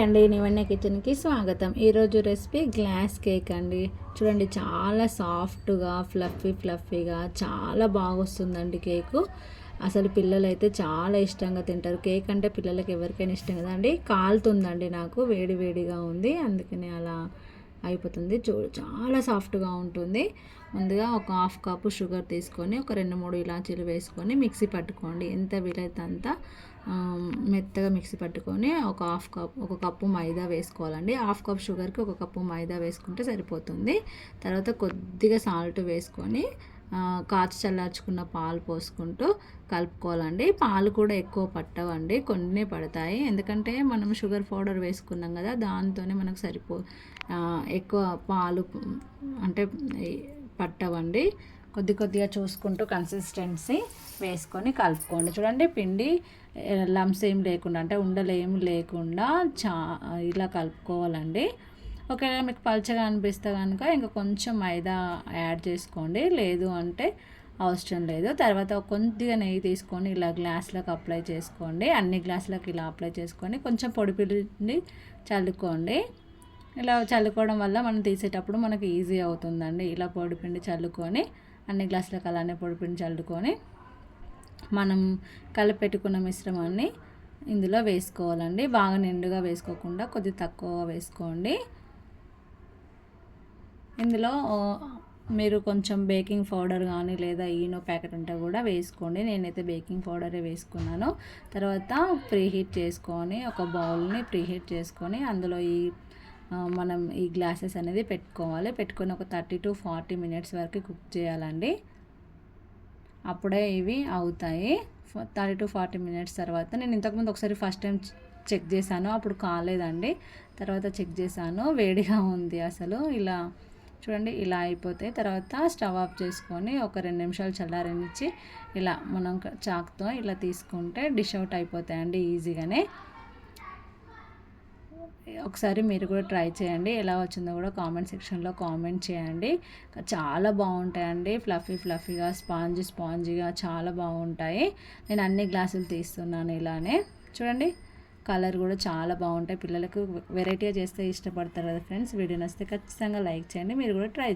అండి నివన్య కిచెన్కి స్వాగతం. ఈరోజు రెసిపీ గ్లాస్ కేక్ అండి. చూడండి చాలా సాఫ్ట్గా ఫ్లఫీ ఫ్లఫీగా చాలా బాగొస్తుందండి కేకు. అసలు పిల్లలు అయితే చాలా ఇష్టంగా తింటారు. కేక్ అంటే పిల్లలకి ఎవరికైనా ఇష్టం కదండి? కాలుతుందండి నాకు వేడి వేడిగా ఉంది. అందుకని అలా అయిపోతుంది. చూ చాలా సాఫ్ట్గా ఉంటుంది. ముందుగా ఒక హాఫ్ కప్పు షుగర్ తీసుకొని ఒక రెండు మూడు ఇలాచీలు వేసుకొని మిక్సీ పట్టుకోండి. ఎంత వీలైతే అంత మెత్తగా మిక్సీ పట్టుకొని ఒక హాఫ్ కప్ ఒక కప్పు మైదా వేసుకోవాలండి. హాఫ్ కప్ షుగర్కి ఒక కప్పు మైదా వేసుకుంటే సరిపోతుంది. తర్వాత కొద్దిగా సాల్ట్ వేసుకొని కాచి చల్లార్చుకున్న పాలు పోసుకుంటూ కలుపుకోవాలండి. పాలు కూడా ఎక్కువ పట్టవండి కొన్ని పడతాయి. ఎందుకంటే మనం షుగర్ పౌడర్ వేసుకున్నాం కదా దాంతోనే మనకు సరిపో ఎక్కువ పాలు అంటే పట్టవండి. కొద్ది కొద్దిగా చూసుకుంటూ కన్సిస్టెన్సీ వేసుకొని కలుపుకోండి. చూడండి పిండి లమ్స్ ఏం లేకుండా అంటే ఉండలు ఏం లేకుండా చా ఇలా కలుపుకోవాలండి. ఒకవేళ మీకు పల్చగా అనిపిస్తే కనుక ఇంకా కొంచెం మైదా యాడ్ చేసుకోండి. లేదు అంటే అవసరం లేదు. తర్వాత కొద్దిగా నెయ్యి తీసుకొని ఇలా గ్లాసులకు అప్లై చేసుకోండి. అన్ని గ్లాసులకు ఇలా అప్లై చేసుకొని కొంచెం పొడి పిండి చల్లుకోండి. ఇలా చల్లుకోవడం వల్ల మనం తీసేటప్పుడు మనకి ఈజీ అవుతుందండి. ఇలా పొడిపిండి చల్లుకొని అన్ని గ్లాసులకు అలానే పొడిపిండి చల్లుకొని మనం కలిపెట్టుకున్న మిశ్రమాన్ని ఇందులో వేసుకోవాలండి. బాగా నిండుగా వేసుకోకుండా కొద్ది తక్కువ వేసుకోండి. ఇందులో మీరు కొంచెం బేకింగ్ పౌడర్ కానీ లేదా ఈనో ప్యాకెట్ ఉంటే కూడా వేసుకోండి. నేనైతే బేకింగ్ పౌడరే వేసుకున్నాను. తర్వాత ప్రీహీట్ చేసుకొని ఒక బౌల్ని ప్రీహీట్ చేసుకొని అందులో ఈ మనం ఈ గ్లాసెస్ అనేది పెట్టుకోవాలి. పెట్టుకొని ఒక థర్టీ టు ఫార్టీ మినిట్స్ వరకు కుక్ చేయాలండి. అప్పుడే ఇవి అవుతాయి. థర్టీ టు ఫార్టీ మినిట్స్ తర్వాత నేను ఇంతకుముందు ఒకసారి ఫస్ట్ టైం చెక్ చేశాను. అప్పుడు కాలేదండి. తర్వాత చెక్ చేశాను. వేడిగా ఉంది అసలు. ఇలా చూడండి ఇలా అయిపోతాయి తర్వాత స్టవ్ ఆఫ్ చేసుకొని ఒక రెండు నిమిషాలు చల్లారనిచ్చి ఇలా మనం చాక్తో ఇలా తీసుకుంటే డిష్ అవుట్ అయిపోతాయండి ఈజీగానే. ఒకసారి మీరు కూడా ట్రై చేయండి ఎలా వచ్చిందో కూడా కామెంట్ సెక్షన్లో కామెంట్ చేయండి. చాలా బాగుంటాయండి ఫ్లఫీ ఫ్లఫీగా స్పాంజ్ స్పాంజీగా చాలా బాగుంటాయి. నేను అన్ని గ్లాసులు తీస్తున్నాను ఇలానే. చూడండి కలర్ కూడా చాలా బాగుంటాయి. పిల్లలకు వెరైటీగా చేస్తే ఇష్టపడతారు కదా ఫ్రెండ్స్. వీడియో నచ్చితే ఖచ్చితంగా లైక్ చేయండి. మీరు కూడా ట్రై